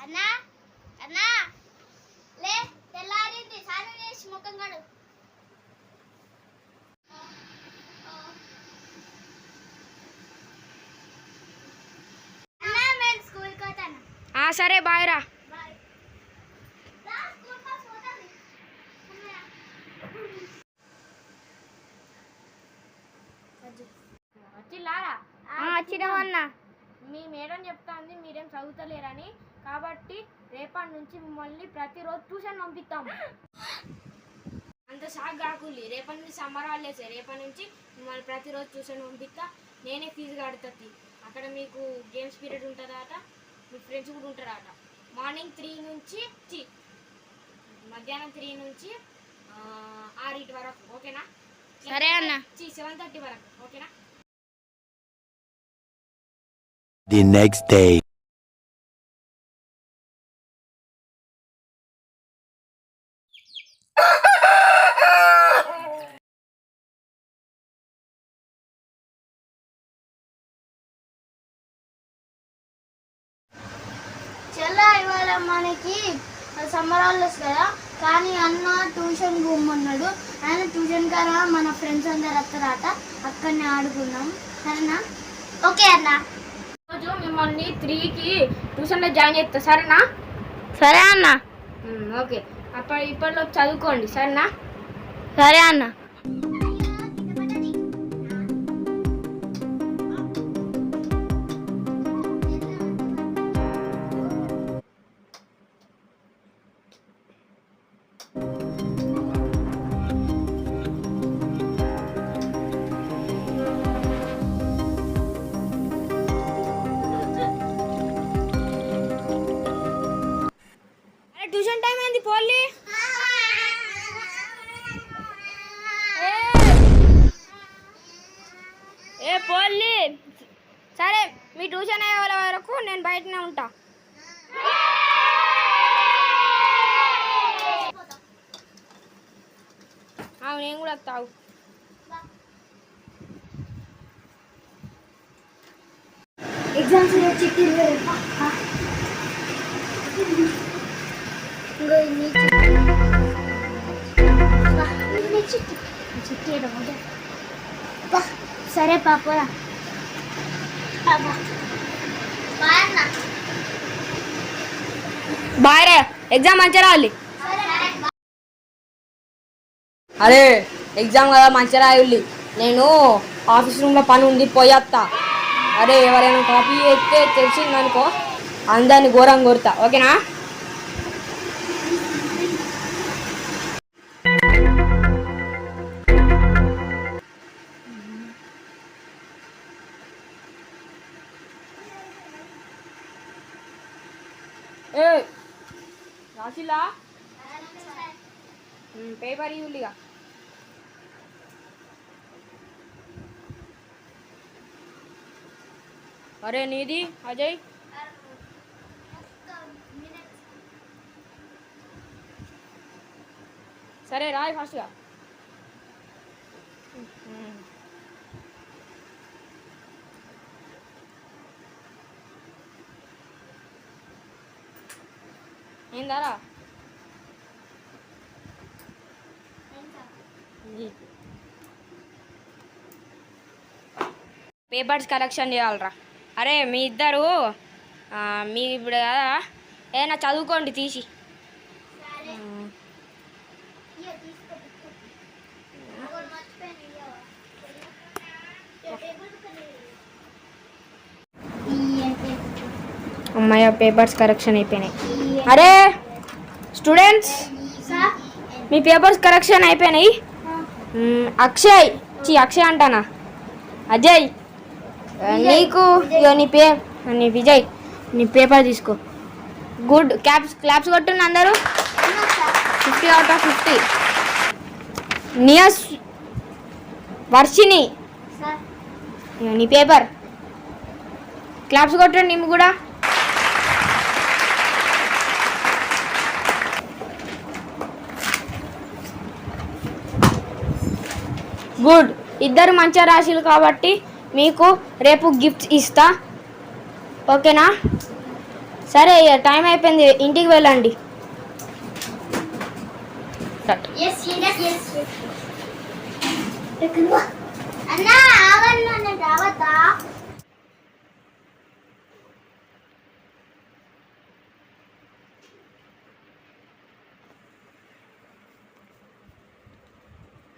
అన్నా అన్నా లే తెల్లారింది సాను చేసి ముఖం గడు సరే బాయ్ రా. వచ్చిలారా వచ్చినామన్నా మీ మేడం చెప్తా ఉంది మీరేం చదువుతలేరని. కాబట్టి రేపటి నుంచి మిమ్మల్ని ప్రతిరోజు ట్యూషన్ పంపిస్తాము అంత షాక్ కాకుల్లి. రేపటి నుంచి సమ్మర్ హాలిడేస్. రేపటి నుంచి మిమ్మల్ని ప్రతిరోజు ట్యూషన్ పంపిస్తా. నేనే ఫీజు కడుతుంది అక్కడ మీకు గేమ్స్ పీరియడ్ ఉంటుందట. మీ ఫ్రెండ్స్ కూడా ఉంటారట. మార్నింగ్ త్రీ నుంచి చి. మధ్యాహ్నం త్రీ నుంచి ఆ, ఆరింటి వరకు. ఓకేనా? సరే అన్న. సెవెన్ థర్టీ వరకు. ఓకేనా? The next day. ఇవాళ మనకి సమ్మర్ హాలిడేస్ కదా. కానీ అన్న ట్యూషన్ పోమన్నాడు. ఆయన ట్యూషన్ కాడ మన ఫ్రెండ్స్ అందరు వస్తారట. అక్కడనే ఆడుకుందాం. సరేనా? ఓకే అన్న. రోజు మిమ్మల్ని త్రీకి ట్యూషన్లో జాయిన్ చేస్తా. సరేనా? సరే అన్న. ఓకే. అప్పటి ఇప్పట్లో చదువుకోండి. సరేనా? సరే అన్న. ట్యూషన్ టైం ఏంది పోల్లి? ఏ! పోల్లి! సరే మీ ట్యూషన్ అయ్యే వాళ్ళ వరకు నేను బయటనే ఉంటా. అవును నేను కూడా వస్తావు? ఎగ్జామ్స్ చిట్టి సరే పాపరా బాయ్ రే ఎగ్జామ్ మంచిగా రావాలి. అరే ఎగ్జామ్ కదా మంచిగా రాయుల్లి నేను ఆఫీస్ రూమ్లో పని ఉంది పోయేస్తా అరే ఎవరైనా కాపీ ఎత్తే తెలిసిందనుకో అందరిని ఘోరంగా కొడతా. ఓకేనా? రాసిలా పేపర్ ఇవ్వలిగా అరే నీది అజయ్ సరే రాయ్ ఫాస్ట్గా ఏందారా? పేపర్స్ కలెక్షన్ చేయాలరా. అరే మీ ఇద్దరు మీ ఇప్పుడు కదా ఏదైనా చదువుకోండి తీసి. అమ్మాయి పేపర్స్ కరెక్షన్ అయిపోయినాయి. అరే స్టూడెంట్స్ మీ పేపర్స్ కరెక్షన్ అయిపోయినాయి. అక్షయ్ చి అక్షయ్ అంటానా? అజయ్ నీకు నీ పే నీ విజయ్ నీ పేపర్ తీసుకో. గుడ్ క్యాప్స్ క్లాప్స్ కొట్టుండి అందరూ. ఫిఫ్టీ అవుట్ ఆఫ్ ఫిఫ్టీ నియస్ వర్షిని నీ పేపర్ క్లాప్స్ కొట్టండి నిమ్ము కూడా. గుడ్. ఇద్దరు మంచి రాశులు కాబట్టి మీకు రేపు గిఫ్ట్ ఇస్తా. ఓకేనా? సరే టైం అయిపోయింది. ఇంటికి వెళ్ళండి.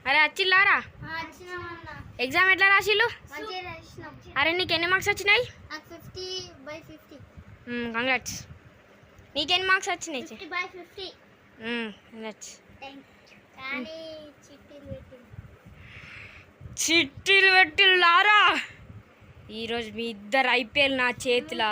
అరే అచ్చిల్లారా? ఎగ్జామ్ ఎట్లా రాసిల్లు? అరే నీకు ఎన్ని మార్క్స్ వచ్చినాయి? నాకు కంగ్రాట్స్ నీకెన్ని మార్క్స్ వచ్చినాయి? కంగ్రాట్స్ చిట్టీలు పెట్టిల్లారా? ఈరోజు మీ ఇద్దరు ఐపీఎల్ నా చేతిలో.